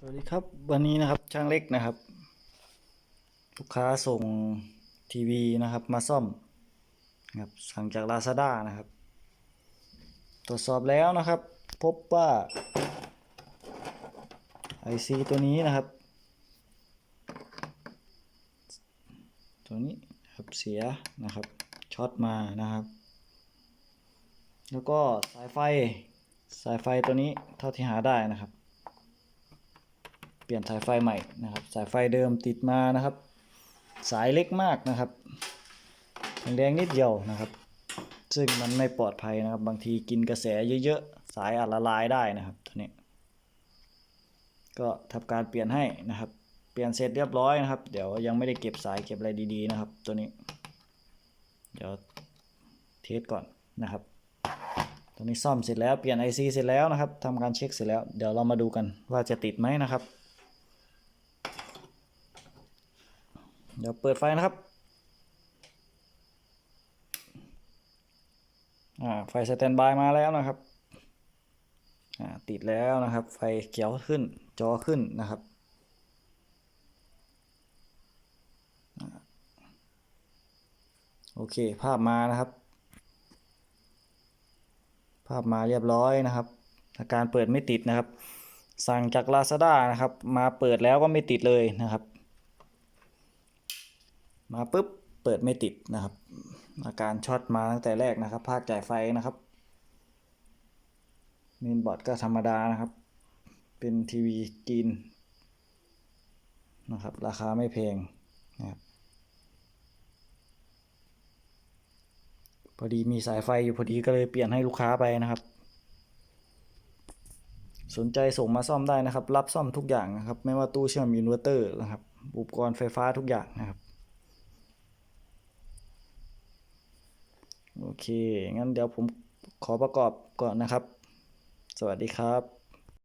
สวัสดีครับ วันนี้นะครับช่างเล็กนะครับ ลูกค้าส่งทีวีนะครับมาซ่อมนะครับสั่งจาก Lazada นะครับ ตรวจสอบแล้วนะครับ พบว่า IC ตัวนี้นะครับ ตัวนี้ครับเสียนะครับช็อตมานะครับ แล้วก็สายไฟสายไฟตัวนี้เท่าที่หาได้นะครับ เปลี่ยนสายไฟใหม่นะครับ สายไฟเดิมติดมานะครับ สายเล็กมากนะครับแรงนิดเดียวนะครับ ซึ่งมันไม่ปลอดภัยนะครับ บางทีกินกระแสเยอะๆ สายอาจละลายได้นะครับตัวนี้ ก็ทำการเปลี่ยนให้นะครับ เปลี่ยนเสร็จเรียบร้อยนะครับ เดี๋ยวยังไม่ได้เก็บสายเก็บอะไรดีๆนะครับ ตัวนี้ เดี๋ยวเทสก่อนนะครับตัวนี้ซ่อมเสร็จแล้วเปลี่ยน IC เสร็จแล้วนะครับทำการเช็คเสร็จแล้ว เดี๋ยวเรามาดูกันว่าจะติดไหมนะครับ เดี๋ยวเปิดไฟนะครับ อ่า ไฟสแตนบายมาแล้วนะครับ อ่า ติดแล้วนะครับ ไฟเขียวขึ้น จอขึ้นนะครับโอเค ภาพมานะครับ ภาพมาเรียบร้อยนะครับ อาการเปิดไม่ติดนะครับ สั่งจาก Lazada นะครับ มาเปิดแล้วก็ไม่ติดเลยนะครับ มาปุ๊บเปิดไม่ติดนะครับ อาการช็อตมาตั้งแต่แรกนะครับ ภาคจ่ายไฟนะครับเมนบอร์ดก็ธรรมดานะครับ เป็นทีวีจีนนะครับ ราคาไม่แพงนะครับพอดีมีสายไฟอยู่พอดีก็เลยเปลี่ยนให้ลูกค้าไปนะครับ สนใจส่งมาซ่อมได้นะครับ รับซ่อมทุกอย่างนะครับ ไม่ว่าตู้เชื่อมอินเวอร์เตอร์นะครับ อุปกรณ์ไฟฟ้าทุกอย่างนะครับ โอ เค งั้นเดี๋ยวผมขอประกอบก่อนนะครับ สวัสดีครับ